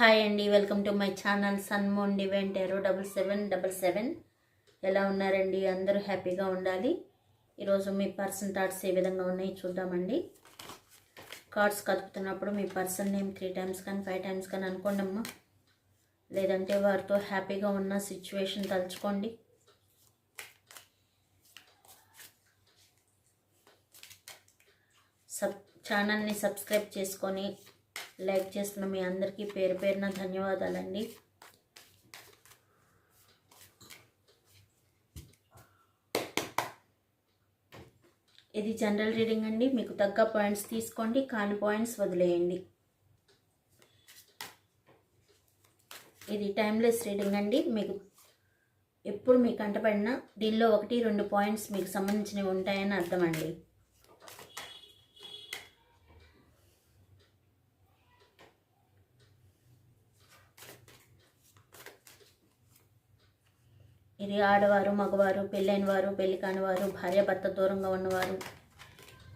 Hi అండి welcome to my channel సన్మోన్ డివెంట్ ఎరో డబల్ సెవెన్ డబల్ సెవెన్ ఎలా ఉన్నారండి? అందరూ హ్యాపీగా ఉండాలి. ఈరోజు మీ పర్సన్ థాట్స్ ఏ విధంగా ఉన్నాయి చూద్దామండి. కార్డ్స్ కదుపుతున్నప్పుడు మీ పర్సన్ నేమ్ త్రీ టైమ్స్ కానీ ఫైవ్ టైమ్స్ కానీ అనుకోండి అమ్మా లేదంటే వారితో హ్యాపీగా ఉన్న సిచ్యువేషన్ తలుచుకోండి. సబ్ ఛానల్ని సబ్స్క్రైబ్ చేసుకొని లైక్ చేస్తున్న మీ అందరికీ పేరు పేరున ధన్యవాదాలండి. ఇది జనరల్ రీడింగ్ అండి. మీకు తగ్గ పాయింట్స్ తీసుకోండి. కాని పాయింట్స్ వదిలేయండి. ఇది టైమ్లెస్ రీడింగ్ అండి. మీకు ఎప్పుడు మీకు కంటపడినా దీనిలో ఒకటి రెండు పాయింట్స్ మీకు సంబంధించినవి ఉంటాయని అర్థమండి ఇది ఆడవారు మగవారు పెళ్ళైన వారు పెళ్ళి కాని వారు భార్యాభర్త దూరంగా ఉన్నవారు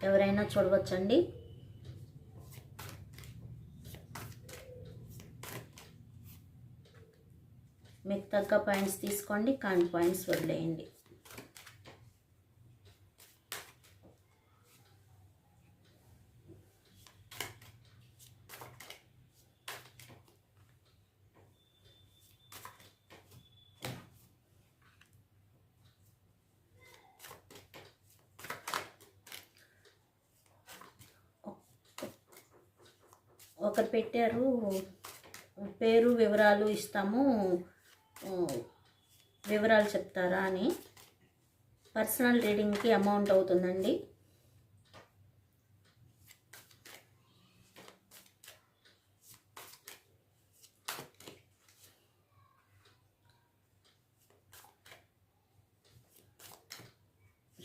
ఎవరైనా చూడవచ్చండి. మీకు తగ్గ పాయింట్స్ తీసుకోండి. కాని పాయింట్స్ వదిలేయండి. ఒకరు పెట్టారు. పేరు వివరాలు ఇస్తాము. వివరాలు చెప్తారా అని. పర్సనల్ రీడింగ్కి అమౌంట్ అవుతుందండి.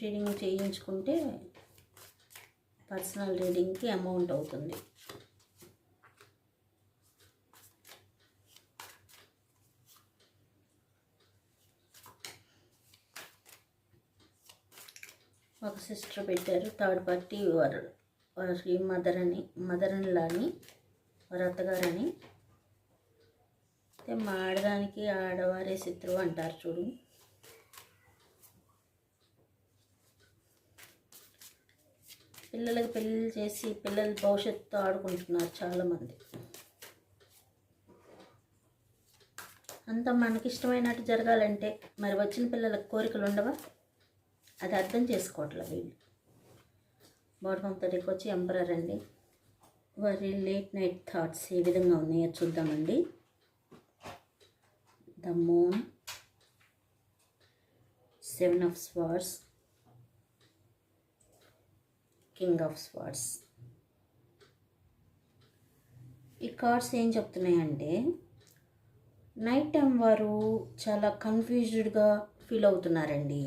రీడింగ్ చేయించుకుంటే పర్సనల్ రీడింగ్కి అమౌంట్ అవుతుంది. ఒక సిస్టర్ పెట్టారు థర్డ్ పార్టీ వారు. వారి మదర్ అని మదర్ అని వారి అత్తగారని అయితే మా ఆడదానికి ఆడవారే శత్రువు అంటారు చూడు. పిల్లలకి పెళ్ళిళ్ళు చేసి పిల్లల భవిష్యత్తు ఆడుకుంటున్నారు చాలామంది. అంతా మనకిష్టమైనట్టు జరగాలంటే మరి వచ్చిన పిల్లలకు కోరికలు ఉండవా? అది అర్థం చేసుకోవట్లే వీళ్ళు. బాటమ్ థర్టీకి వచ్చి ఎంపరర్ అండి. వారి లేట్ నైట్ థాట్స్ ఏ విధంగా ఉన్నాయో చూద్దామండి. The moon seven of swords king of swords ఈ కార్డ్స్ ఏం చెప్తున్నాయంటే నైట్ టైం వారు చాలా కన్ఫ్యూజ్డ్గా ఫీల్ అవుతున్నారండి.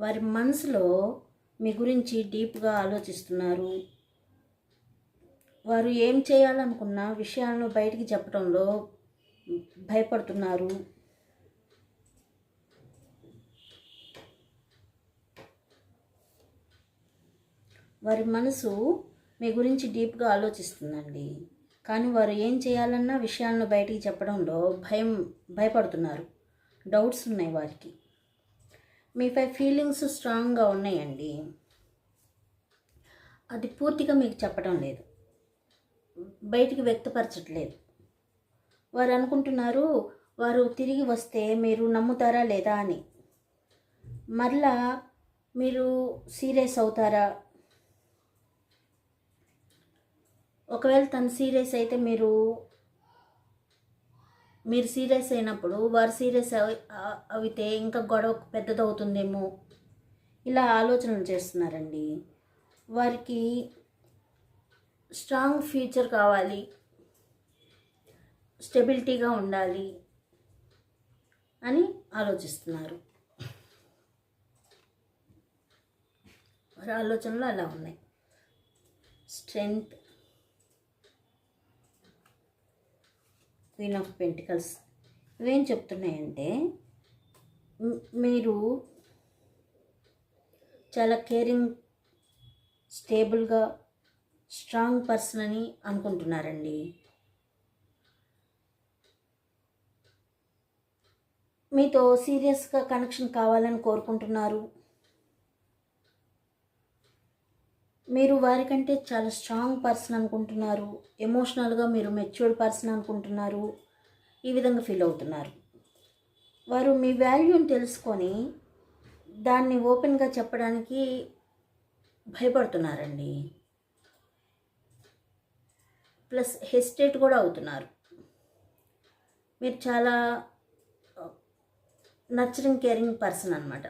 వారి మనసులో మీ గురించి డీప్గా ఆలోచిస్తున్నారు. వారు ఏం చేయాలనుకున్న విషయాలను బయటికి చెప్పడంలో భయపడుతున్నారు. వారి మనసు మీ గురించి డీప్గా ఆలోచిస్తుందండి. కానీ వారు ఏం చేయాలన్న విషయాలను బయటికి చెప్పడంలో భయం భయపడుతున్నారు. డౌట్స్ ఉన్నాయి వారికి. మీపై ఫీలింగ్స్ స్ట్రాంగ్గా ఉన్నాయండి. అది పూర్తిగా మీకు చెప్పడం లేదు. బయటికి వ్యక్తపరచట్లేదు. వారు అనుకుంటున్నారు వారు తిరిగి వస్తే మీరు నమ్ముతారా లేదా అని. మరలా మీరు సీరియస్ అవుతారా? ఒకవేళ తను సీరియస్ అయితే మీరు మీరు సీరియస్ అయినప్పుడు వారు సీరియస్ అవి- అయితే ఇంకా గొడవ పెద్దదవుతుందేమో. ఇలా ఆలోచనలు చేస్తున్నారండి. వారికి స్ట్రాంగ్ ఫ్యూచర్ కావాలి. స్టెబిలిటీగా ఉండాలి అని ఆలోచిస్తున్నారు. వారి ఆలోచనలు అలా ఉన్నాయి. స్ట్రెంగ్త్ క్వీన్ ఆఫ్ పెంటికల్స్ ఇవేం చెప్తున్నాయంటే మీరు చాలా కేరింగ్ స్టేబుల్గా స్ట్రాంగ్ పర్సన్ అని అనుకుంటున్నారండి. మీతో సీరియస్గా కనెక్షన్ కావాలని కోరుకుంటున్నారు. మీరు వారికంటే చాలా స్ట్రాంగ్ పర్సన్ అనుకుంటున్నారు. ఎమోషనల్గా మీరు మెచ్యూర్డ్ పర్సన్ అనుకుంటున్నారు. ఈ విధంగా ఫీల్ అవుతున్నారు. వారు మీ వాల్యూని తెలుసుకొని దాన్ని ఓపెన్గా చెప్పడానికి భయపడుతున్నారండి. ప్లస్ హెసిటేట్ కూడా అవుతున్నారు. మీరు చాలా నచ్చరింగ్ కేరింగ్ పర్సన్ అనమాట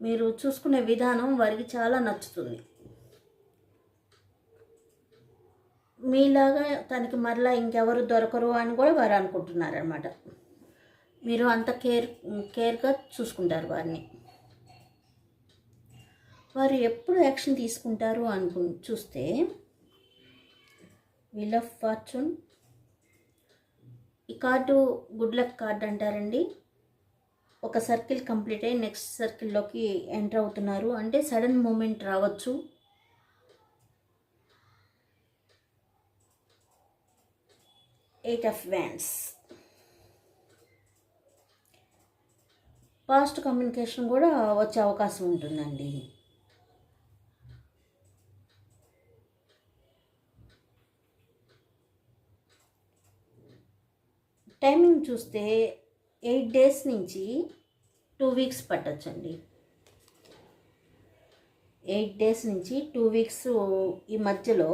మీరు చూసుకునే విధానం వారికి చాలా నచ్చుతుంది. మీలాగా తనకి మరలా ఇంకెవరు దొరకరు అని కూడా వారు అనుకుంటున్నారనమాట మీరు అంత కేర్ కేర్గా చూసుకుంటారు వారిని. వారు ఎప్పుడు యాక్షన్ తీసుకుంటారు అనుకు చూస్తే విల్ ఆఫ్ ఫార్చ్యూన్ ఈ కార్డు గుడ్ లక్ కార్డ్ అంటారండి. ఒక సర్కిల్ కంప్లీట్ అయ్యి నెక్స్ట్ సర్కిల్లోకి ఎంటర్ అవుతున్నారు. అంటే సడన్ మూమెంట్ రావచ్చు. Eight of wands fast communication కూడా వచ్చే అవకాశం ఉంటుందండి. టైమింగ్ చూస్తే ఎయిట్ డేస్ నుంచి టూ వీక్స్ పట్టచ్చండి. ఎయిట్ డేస్ నుంచి టూ వీక్స్ ఈ మధ్యలో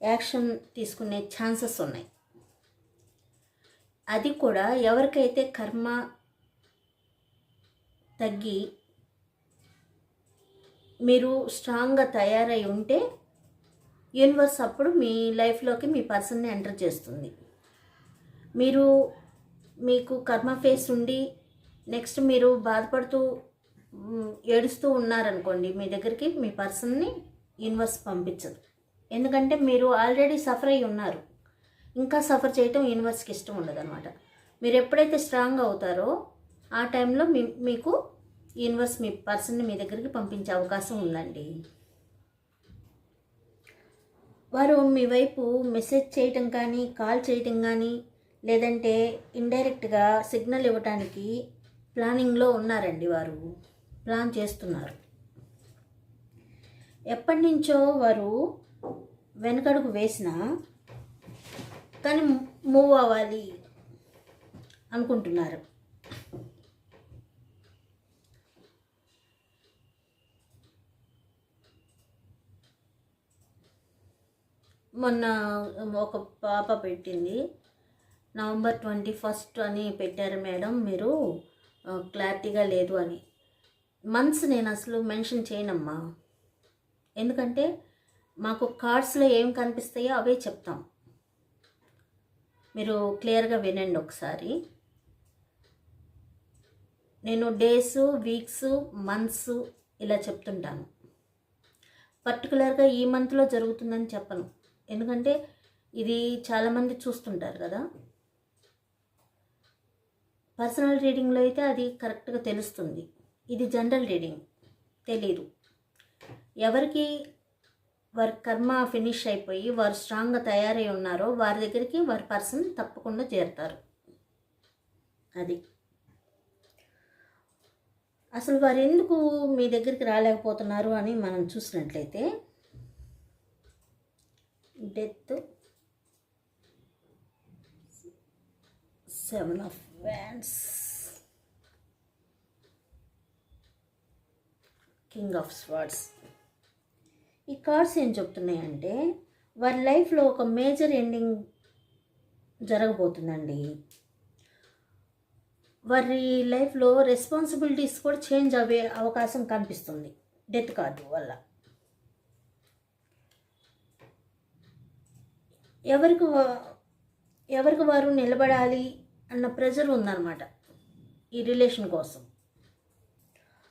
యాక్షన్ తీసుకునే ఛాన్సెస్ ఉన్నాయి. అది కూడా ఎవరికైతే కర్మ తగ్గి మీరు స్ట్రాంగ్గా తయారై ఉంటే యూనివర్స్ అప్పుడు మీ లైఫ్లోకి మీ పర్సన్ని ఎంటర్ చేస్తుంది. మీరు మీకు కర్మ ఫేస్ ఉండి నెక్స్ట్ మీరు బాధపడుతూ ఏడుస్తూ ఉన్నారనుకోండి మీ దగ్గరికి మీ పర్సన్ని యూనివర్స్ పంపించదు. ఎందుకంటే మీరు ఆల్రెడీ సఫర్ అయి ఉన్నారు. ఇంకా సఫర్ చేయటం యూనివర్స్కి ఇష్టం ఉండదన్నమాట. మీరు ఎప్పుడైతే స్ట్రాంగ్ అవుతారో ఆ టైంలో మీ మీకు యూనివర్స్ మీ పర్సన్ని మీ దగ్గరికి పంపించే అవకాశం ఉందండి. వారు మీ వైపు మెసేజ్ చేయటం కానీ కాల్ చేయటం కానీ లేదంటే ఇండైరెక్ట్గా సిగ్నల్ ఇవ్వటానికి ప్లానింగ్లో ఉన్నారండి వారు. ప్లాన్ చేస్తున్నారు. ఎప్పటి నుంచో వారు వెనకడుగు వేసినా కానీ మూవ్ అవ్వాలి అనుకుంటున్నారు. మొన్న ఒక పాప పెట్టింది. నవంబర్ ట్వంటీ ఫస్ట్ అని పెట్టారు మేడం మీరు. క్లారిటీగా లేదు అని. మంత్స్ నేను అసలు మెన్షన్ చేయనమ్మా. ఎందుకంటే మాకు కార్డ్స్లో ఏం కనిపిస్తాయో అవే చెప్తాం. మీరు క్లియర్గా వినండి ఒకసారి. నేను డేస్ వీక్స్ మంత్స్ ఇలా చెప్తుంటాను. పర్టికులర్గా ఈ మంత్లో జరుగుతుందని చెప్పను. ఎందుకంటే ఇది చాలామంది చూస్తుంటారు కదా. పర్సనల్ రీడింగ్లో అయితే అది కరెక్ట్గా తెలుస్తుంది. ఇది జనరల్ రీడింగ్. తెలీదు. ఎవరికి వారి కర్మ ఫినిష్ అయిపోయి వారు స్ట్రాంగ్గా తయారై ఉన్నారో వారి దగ్గరికి వారి పర్సన్ తప్పకుండా చేరుతారు. అది. అసలు వారు ఎందుకు మీ దగ్గరికి రాలేకపోతున్నారు అని మనం చూసినట్లయితే death seven of wands king of swords ఈ కార్డ్స్ ఏం చెప్తున్నాయంటే వారి లైఫ్లో ఒక మేజర్ ఎండింగ్ జరగబోతుందండి. వారి లైఫ్లో రెస్పాన్సిబిలిటీస్ కూడా చేంజ్ అయ్యే అవకాశం కనిపిస్తుంది డెత్ కార్డు వల్ల. ఎవరికి ఎవరికి వారు నిలబడాలి అన్న ప్రెజర్ ఉందన్నమాట ఈ రిలేషన్ కోసం.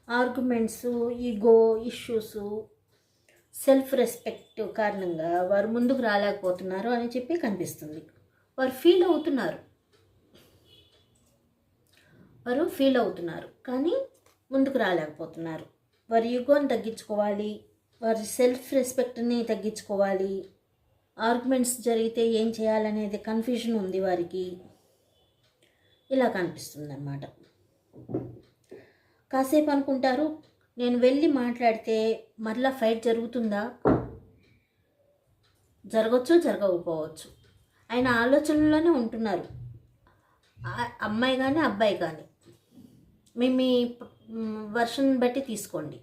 Arguments ego issues self respect కారణంగా వారు ముందుకు రాలేకపోతున్నారు అని చెప్పి కనిపిస్తుంది. వారు ఫీల్ అవుతున్నారు. వారు ఫీల్ అవుతున్నారు. కానీ ముందుకు రాలేకపోతున్నారు. వారి యుగోని తగ్గించుకోవాలి. వారి సెల్ఫ్ రెస్పెక్ట్ని తగ్గించుకోవాలి. ఆర్గ్యుమెంట్స్ జరిగితే ఏం చేయాలనేది కన్ఫ్యూజన్ ఉంది వారికి. ఇలా కనిపిస్తుంది అన్నమాట కాసేపు అనుకుంటారు నేను వెళ్ళి మాట్లాడితే మరలా ఫైట్ జరుగుతుందా? జరగచ్చు జరగకపోవచ్చు. ఆయన ఆలోచనలోనే ఉంటున్నారు. అమ్మాయి కానీ అబ్బాయి కానీ మీ మీ వర్షన్ బట్టి తీసుకోండి.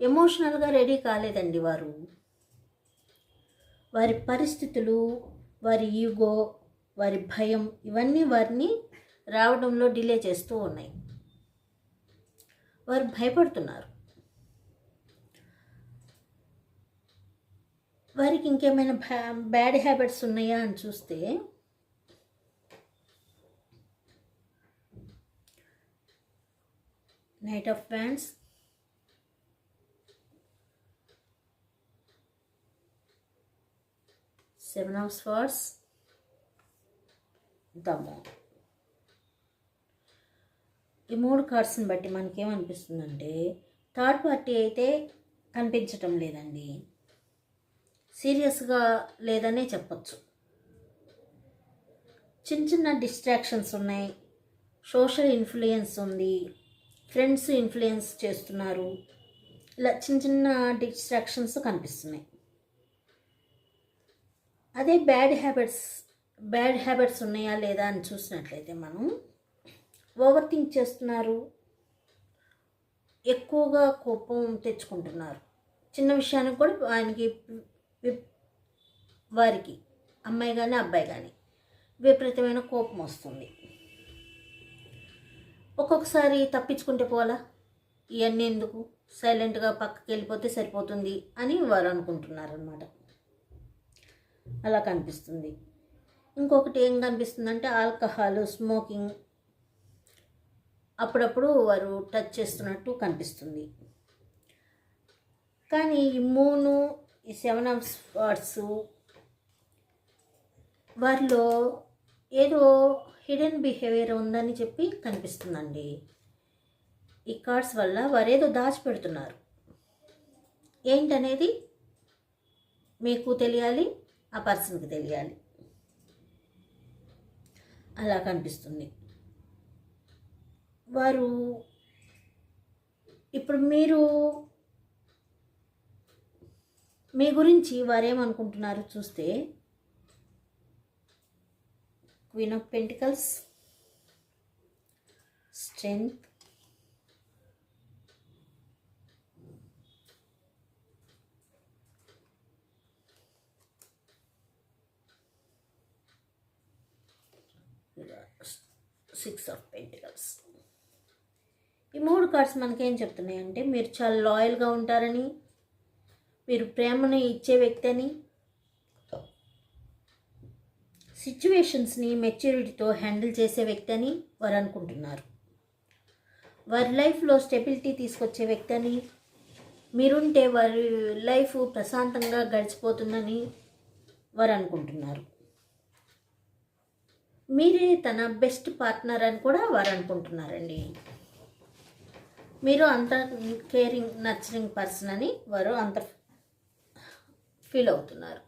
ఎమోషనల్గా రెడీ కాలేదండి వారు. వారి పరిస్థితులు వారి ఈగో వారి భయం ఇవన్నీ వారిని రావడంలో డిలే చేస్తూ ఉన్నాయి. వారు భయపడుతున్నారు వారికి ఇంకేమైనా బ్యాడ్ హ్యాబిట్స్ ఉన్నాయా అని చూస్తే knight of wands seven of swords దమ్ము ఈ మూడు కార్డ్స్ని బట్టి మనకేమనిపిస్తుందంటే థర్డ్ పార్టీ అయితే కనిపించటం లేదండి. సీరియస్గా లేదనే చెప్పచ్చు. చిన్న చిన్న డిస్ట్రాక్షన్స్ ఉన్నాయి. సోషల్ ఇన్ఫ్లుయెన్స్ ఉంది. ఫ్రెండ్స్ ఇన్ఫ్లుయెన్స్ చేస్తున్నారు. ఇలా చిన్న చిన్న డిస్ట్రాక్షన్స్ కనిపిస్తున్నాయి. అదే బ్యాడ్ హ్యాబిట్స్ బ్యాడ్ హ్యాబిట్స్ ఉన్నాయా లేదా అని చూసినట్లయితే మనం ఓవర్ థింక్ చేస్తున్నారు. ఎక్కువగా కోపం తెచ్చుకుంటున్నారు. చిన్న విషయానికి కూడా ఆయనకి వారికి అమ్మాయి కానీ అబ్బాయి కానీ విపరీతమైన కోపం వస్తుంది. ఒక్కొక్కసారి తప్పించుకుంటే పోలా ఇవన్నీ ఎందుకు? సైలెంట్గా పక్కకి వెళ్ళిపోతే సరిపోతుంది అని వారు అనుకుంటున్నారనమాట అలా కనిపిస్తుంది. ఇంకొకటి ఏం కనిపిస్తుంది అంటే ఆల్కహాల్ స్మోకింగ్ అప్పుడప్పుడు వారు టచ్ చేస్తున్నట్టు కనిపిస్తుంది. కానీ ఈ మూను ఈ సెవెన్ ఆఫ్ స్పాట్స్ వారిలో ఏదో హిడెన్ బిహేవియర్ ఉందని చెప్పి కనిపిస్తుందండి. ఈ కార్డ్స్ వల్ల వారు ఏదో దాచిపెడుతున్నారు. ఏంటనేది మీకు తెలియాలి ఆ పర్సన్కి తెలియాలి. అలా కనిపిస్తుంది. వారు ఇప్పుడు మీరు మీ గురించి వారేమనుకుంటున్నారు చూస్తే? Queen of pentacles strength six of pentacles ఈ మూడు కార్డ్స్ మనకేం చెప్తున్నాయంటే మీరు చాలా లాయల్గా ఉంటారని మీరు ప్రేమను ఇచ్చే వ్యక్తి అని సిచ్యువేషన్స్ని మెచ్యూరిటీతో హ్యాండిల్ చేసే వ్యక్తి అని వారు అనుకుంటున్నారు. వారి లైఫ్లో స్టెబిలిటీ తీసుకొచ్చే వ్యక్తి అని మీరుంటే వారి లైఫ్ ప్రశాంతంగా గడిచిపోతుందని వారు అనుకుంటున్నారు. మీరే తన బెస్ట్ పార్ట్నర్ అని కూడా వారు అనుకుంటున్నారండి. మీరు అంత కేరింగ్ నర్చరింగ్ పర్సన్ అని వారు అంత ఫీల్ అవుతున్నారు.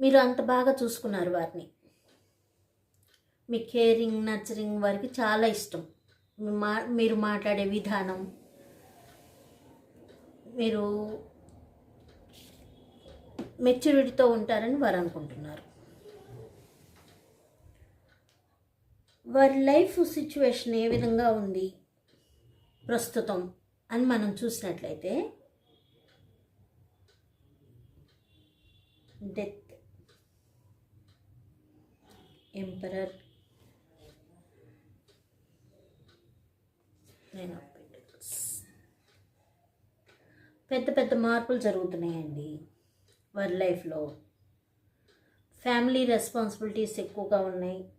మీరు అంత బాగా చూసుకున్నారు వారిని. మీ కేరింగ్ నర్చరింగ్ వారికి చాలా ఇష్టం. మా మీరు మాట్లాడే విధానం మీరు మెచ్యూరిటీతో ఉంటారని వారు అనుకుంటున్నారు. వారి లైఫ్ సిచ్యువేషన్ ఏ విధంగా ఉంది? ప్రస్తుతం అని మనం చూసినట్లయితే డెత్. ఎంపరర్. నేను పెద్ద పెద్ద మార్పులు జరుగుతున్నాయండి వారి లైఫ్లో. ఫ్యామిలీ రెస్పాన్సిబిలిటీస్ ఎక్కువగా ఉన్నాయి.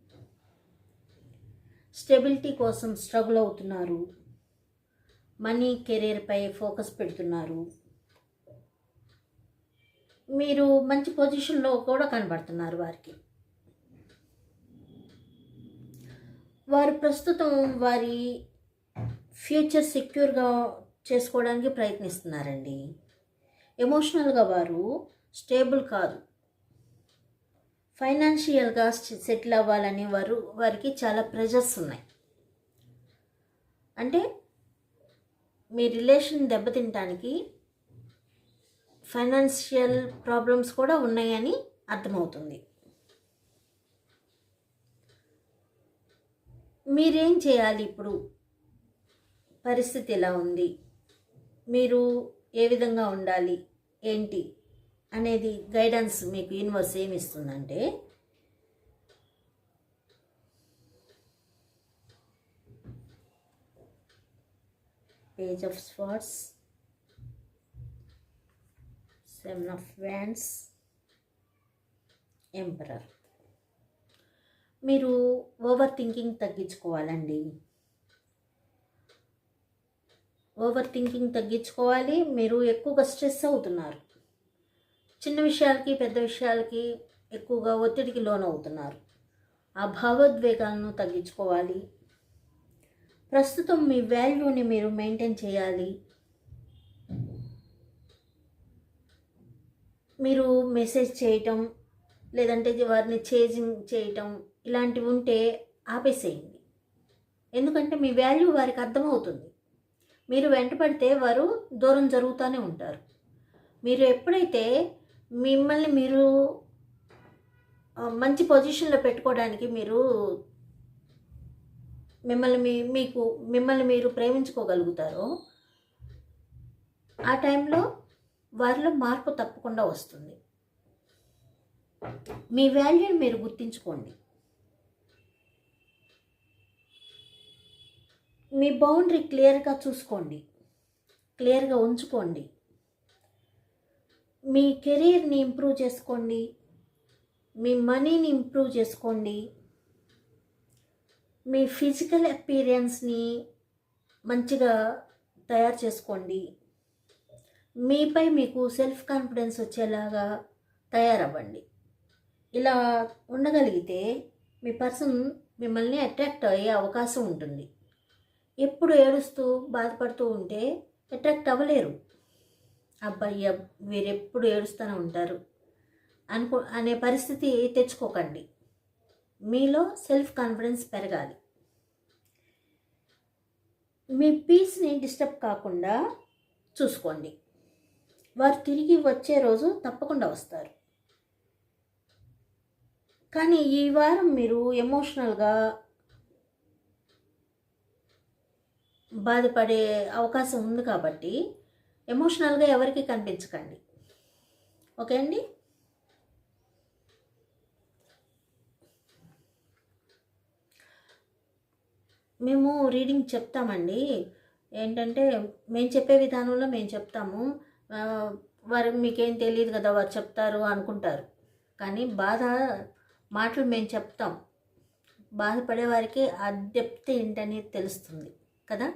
స్టెబిలిటీ కోసం స్ట్రగుల్ అవుతున్నారు. మనీ కెరీర్పై ఫోకస్ పెడుతున్నారు. మీరు మంచి పొజిషన్లో కూడా కనబడుతున్నారు వారికి. వారు ప్రస్తుతం వారి ఫ్యూచర్ సెక్యూర్గా చేసుకోవడానికి ప్రయత్నిస్తున్నారండి. ఎమోషనల్గా వారు స్టేబుల్ కాదు. ఫైనాన్షియల్గా సెటిల్ అవ్వాలని వారు వారికి చాలా ప్రెజర్స్ ఉన్నాయి. అంటే మీ రిలేషన్ దెబ్బతింటానికి ఫైనాన్షియల్ ప్రాబ్లమ్స్ కూడా ఉన్నాయని అర్థమవుతుంది. మీరేం చేయాలి ఇప్పుడు? పరిస్థితి ఎలా ఉంది? మీరు ఏ విధంగా ఉండాలి? ఏంటి? అనేది గైడెన్స్ మీకు యూనివర్స్ ఏమి ఇస్తుందంటే page of swords seven of wands emperor మీరు ఓవర్ థింకింగ్ తగ్గించుకోవాలండి. ఓవర్ థింకింగ్ తగ్గించుకోవాలి. మీరు ఎక్కువగా స్ట్రెస్ అవుతున్నారు. చిన్న విషయాలకి పెద్ద విషయాలకి ఎక్కువగా ఒత్తిడికి లోనవుతున్నారు. ఆ భావోద్వేగాలను తగ్గించుకోవాలి. ప్రస్తుతం మీ వాల్యూని మీరు మెయింటైన్ చేయాలి. మీరు మెసేజ్ చేయటం లేదంటే వారిని చేజింగ్ చేయటం ఇలాంటివి ఉంటే ఆపేసేయండి. ఎందుకంటే మీ వాల్యూ వారికి అర్థమవుతుంది. మీరు వెంటపడితే వారు దూరం జరుగుతూనే ఉంటారు. మీరు ఎప్పుడైతే మిమ్మల్ని మీరు మంచి పొజిషన్లో పెట్టుకోవడానికి మీరు మిమ్మల్ని మీ మీకు మిమ్మల్ని మీరు ప్రేమించుకోగలుగుతారో ఆ టైంలో వారిలో మార్పు తప్పకుండా వస్తుంది. మీ వాల్యూని మీరు గుర్తించుకోండి. మీ బౌండరీ క్లియర్గా చూసుకోండి. క్లియర్గా ఉంచుకోండి. మీ కెరీర్ని ఇంప్రూవ్ చేసుకోండి. మీ మనీని ఇంప్రూవ్ చేసుకోండి. మీ ఫిజికల్ అపీరియన్స్ని మంచిగా తయారు చేసుకోండి. మీపై మీకు సెల్ఫ్ కాన్ఫిడెన్స్ వచ్చేలాగా తయారవ్వండి. ఇలా ఉండగలిగితే మీ పర్సన్ మిమ్మల్ని అట్రాక్ట్ అయ్యే అవకాశం ఉంటుంది. ఎప్పుడు ఏడుస్తూ బాధపడుతూ ఉంటే అట్రాక్ట్ అవ్వలేరు. అబ్బాయి వీరెప్పుడు ఏడుస్తూనే ఉంటారు. అనుకో అనే పరిస్థితి తెచ్చుకోకండి. మీలో సెల్ఫ్ కాన్ఫిడెన్స్ పెరగాలి. మీ పీస్ని డిస్టర్బ్ కాకుండా చూసుకోండి. వారు తిరిగి వచ్చే రోజు తప్పకుండా వస్తారు. కానీ ఈ వారం మీరు ఎమోషనల్గా బాధపడే అవకాశం ఉంది కాబట్టి ఎమోషనల్గా ఎవరికి కనిపించకండి. ఓకే అండి? మేము రీడింగ్ చెప్తామండి. ఏంటంటే మేము చెప్పే విధానంలో మేము చెప్తాము. వారు మీకేం తెలియదు కదా వారు చెప్తారు అనుకుంటారు. కానీ బాధ మాటలు మేము చెప్తాం. బాధపడే వారికి ఆ డెప్త్ తెలుస్తుంది కదా?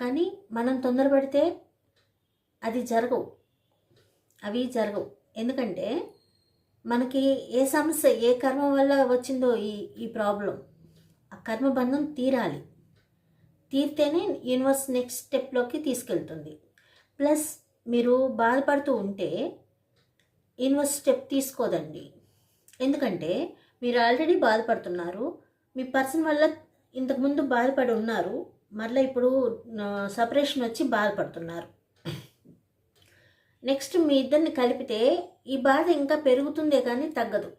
కానీ మనం తొందరపడితే అది జరగవు. అవి జరగవు. ఎందుకంటే మనకి ఏ సమస్య ఏ కర్మ వల్ల వచ్చిందో ఈ ఈ ప్రాబ్లం. ఆ కర్మబంధం తీరాలి. తీరితేనే యూనివర్స్ నెక్స్ట్ స్టెప్లోకి తీసుకెళ్తుంది. ప్లస్ మీరు బాధపడుతూ ఉంటే యూనివర్స్ స్టెప్ తీసుకోదండి. ఎందుకంటే మీరు ఆల్రెడీ బాధపడుతున్నారు. మీ పర్సన్ వల్ల ఇంతకుముందు బాధపడి ఉన్నారు. మరలా ఇప్పుడు సపరేషన్ వచ్చి బాధపడుతున్నారు. నెక్స్ట్ మీ ఇద్దరిని కలిపితే ఈ బాధ ఇంకా పెరుగుతుందే కానీ తగ్గదు.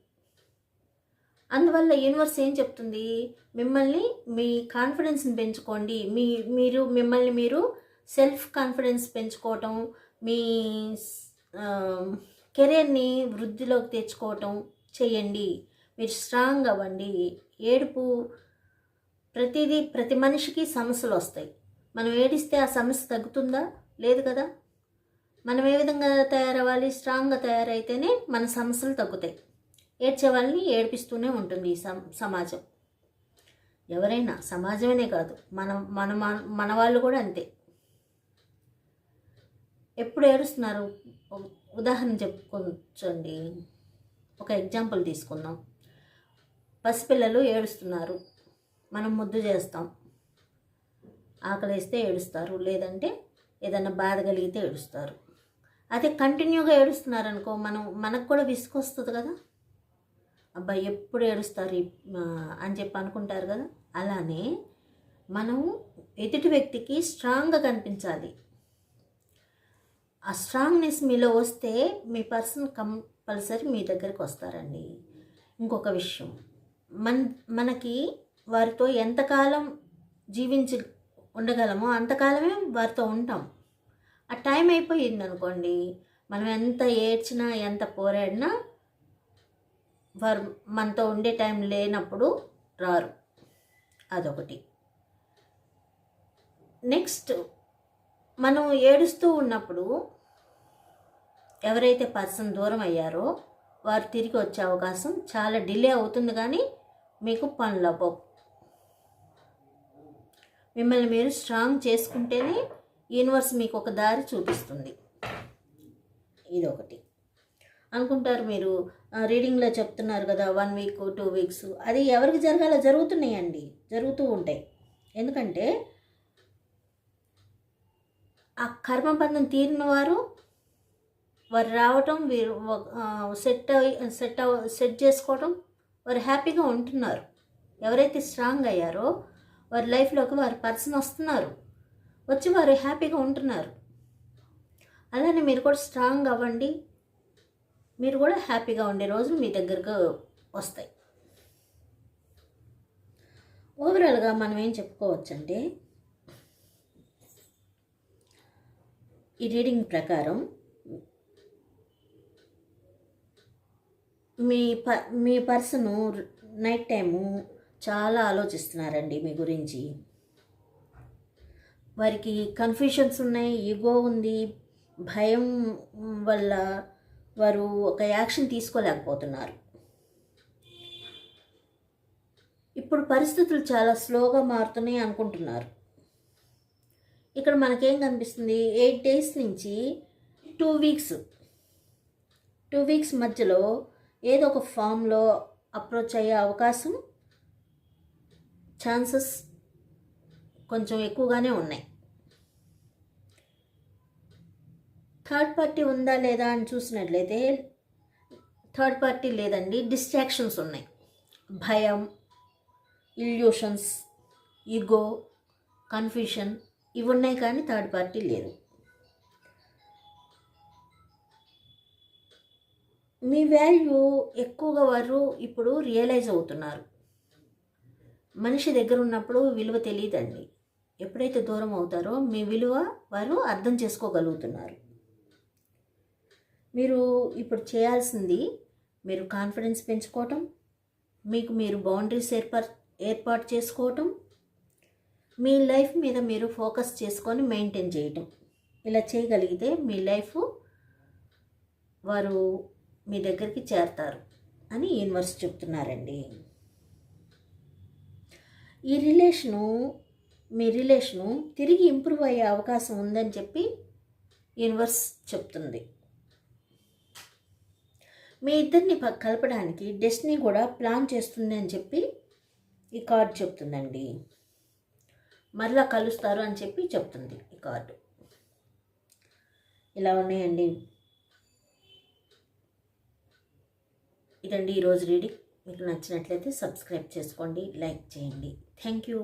అందువల్ల యూనివర్స్ ఏం చెప్తుంది? మిమ్మల్ని మీ కాన్ఫిడెన్స్ని పెంచుకోండి. మీ మీరు మిమ్మల్ని మీరు సెల్ఫ్ కాన్ఫిడెన్స్ పెంచుకోవటం మీ కెరీర్ని వృద్ధిలోకి తెచ్చుకోవటం చేయండి. మీరు స్ట్రాంగ్ అవ్వండి. ఏడుపు ప్రతిదీ ప్రతి మనిషికి సమస్యలు వస్తాయి. మనం ఏడిస్తే ఆ సమస్య తగ్గుతుందా? లేదు కదా? మనం ఏ విధంగా తయారవ్వాలి? స్ట్రాంగ్గా తయారైతేనే మన సమస్యలు తగ్గుతాయి. ఏడ్చే వాళ్ళని ఏడిపిస్తూనే ఉంటుంది ఈ సమాజం. ఎవరైనా సమాజమేనే కాదు మన మన మన- మన వాళ్ళు కూడా అంతే. ఎప్పుడు ఏడుస్తున్నారు? ఉదాహరణ చెప్పుకోవచ్చండి. ఒక ఎగ్జాంపుల్ తీసుకుందాం. పసిపిల్లలు ఏడుస్తున్నారు. మనం ముద్దు చేస్తాం. ఆకలిస్తే ఏడుస్తారు. లేదంటే ఏదైనా బాధ కలిగితే ఏడుస్తారు. అదే కంటిన్యూగా ఏడుస్తున్నారు అనుకో మనం మనకు కూడా విసుకొస్తుంది కదా? అబ్బాయి ఎప్పుడు ఏడుస్తారు అని చెప్పి అనుకుంటారు కదా? అలానే మనం ఎదుటి వ్యక్తికి స్ట్రాంగ్గా కనిపించాలి. ఆ స్ట్రాంగ్నెస్ మీలో వస్తే మీ పర్సన్ కంపల్సరీ మీ దగ్గరికి వస్తారండి. ఇంకొక విషయం మన మనకి వారితో ఎంతకాలం జీవించి ఉండగలమో అంతకాలమే వారితో ఉంటాం. ఆ టైం అయిపోయింది అనుకోండి మనం ఎంత ఏడ్చినా ఎంత పోరాడినా వారు మనతో ఉండే టైం లేనప్పుడు రారు. అదొకటి. నెక్స్ట్ మనం ఏడుస్తూ ఉన్నప్పుడు ఎవరైతే పర్సన్ దూరం అయ్యారో వారు తిరిగి వచ్చే అవకాశం చాలా డిలే అవుతుంది కానీ మీకు పనులు అవ్వవు. మిమ్మల్ని మీరు స్ట్రాంగ్ చేసుకుంటేనే యూనివర్స్ మీకు ఒక దారి చూపిస్తుంది. ఇదొకటి. అనుకుంటారు మీరు. రీడింగ్లో చెప్తున్నారు కదా వన్ వీక్ టూ వీక్స్ అది ఎవరికి జరగాలో జరుగుతున్నాయండి. జరుగుతూ ఉంటాయి. ఎందుకంటే ఆ కర్మబంధం తీరిన వారు వారు రావటం వీరు సెట్ సెట్ సెట్ చేసుకోవటం వారు హ్యాపీగా ఉంటున్నారు. ఎవరైతే స్ట్రాంగ్ అయ్యారో వారి లైఫ్లోకి వారి పర్సన్ వస్తున్నారు. వచ్చి వారు హ్యాపీగా ఉంటున్నారు. అలానే మీరు కూడా స్ట్రాంగ్ అవ్వండి. మీరు కూడా హ్యాపీగా ఉండే రోజులు మీ దగ్గరకు వస్తాయి. ఓవరాల్గా మనం ఏం చెప్పుకోవచ్చంటే ఈ రీడింగ్ ప్రకారం మీ ప మీ పర్సను నైట్ టైము చాలా ఆలోచిస్తున్నారండి మీ గురించి. వారికి కన్ఫ్యూషన్స్ ఉన్నాయి ఈగో ఉంది భయం వల్ల వారు ఒక యాక్షన్ తీసుకోలేకపోతున్నారు. ఇప్పుడు పరిస్థితులు చాలా స్లోగా మారుతున్నాయి అనుకుంటున్నారు. ఇక్కడ మనకేం కనిపిస్తుంది? ఎయిట్ డేస్ నుంచి టూ వీక్స్ టూ వీక్స్ మధ్యలో ఏదో ఒక ఫామ్లో అప్రోచ్ అయ్యే అవకాశం ఛాన్సెస్ కొంచెం ఎక్కువగానే ఉన్నాయి. థర్డ్ పార్టీ ఉందా లేదా అని చూసినట్లయితే థర్డ్ పార్టీ లేదండి. డిస్ట్రాక్షన్స్ ఉన్నాయి. భయం ఇల్యూషన్స్ ఈగో కన్ఫ్యూషన్ ఇవి ఉన్నాయి కానీ థర్డ్ పార్టీ లేదు. మీ వాల్యూ ఎక్కువగా వారు ఇప్పుడు రియలైజ్ అవుతున్నారు. మనిషి దగ్గర ఉన్నప్పుడు విలువ తెలియదండి. ఎప్పుడైతే దూరం అవుతారో మీ విలువ వారు అర్థం చేసుకోగలుగుతున్నారు. మీరు ఇప్పుడు చేయాల్సింది మీరు కాన్ఫిడెన్స్ పెంచుకోవటం మీకు మీరు బౌండరీస్ ఏర్పాటు ఏర్పాటు చేసుకోవటం మీ లైఫ్ మీద మీరు ఫోకస్ చేసుకొని మెయింటైన్ చేయటం. ఇలా చేయగలిగితే మీ లైఫ్ వారు మీ దగ్గరికి చేరతారు అని యూనివర్స్ చెప్తున్నారండి. ఈ రిలేషను మీ రిలేషను తిరిగి ఇంప్రూవ్ అయ్యే అవకాశం ఉందని చెప్పి యూనివర్స్ చెప్తుంది. మీ ఇద్దరిని కలపడానికి డెస్టినీ కూడా ప్లాన్ చేస్తుంది అని చెప్పి ఈ కార్డు చెప్తుందండి. మరలా కలుస్తారు అని చెప్పి చెప్తుంది ఈ కార్డు ఇలా ఉన్నాయండి. ఇదండి ఈరోజు రీడింగ్ మీకు నచ్చినట్లయితే సబ్స్క్రైబ్ చేసుకోండి లైక్ చేయండి. Thank you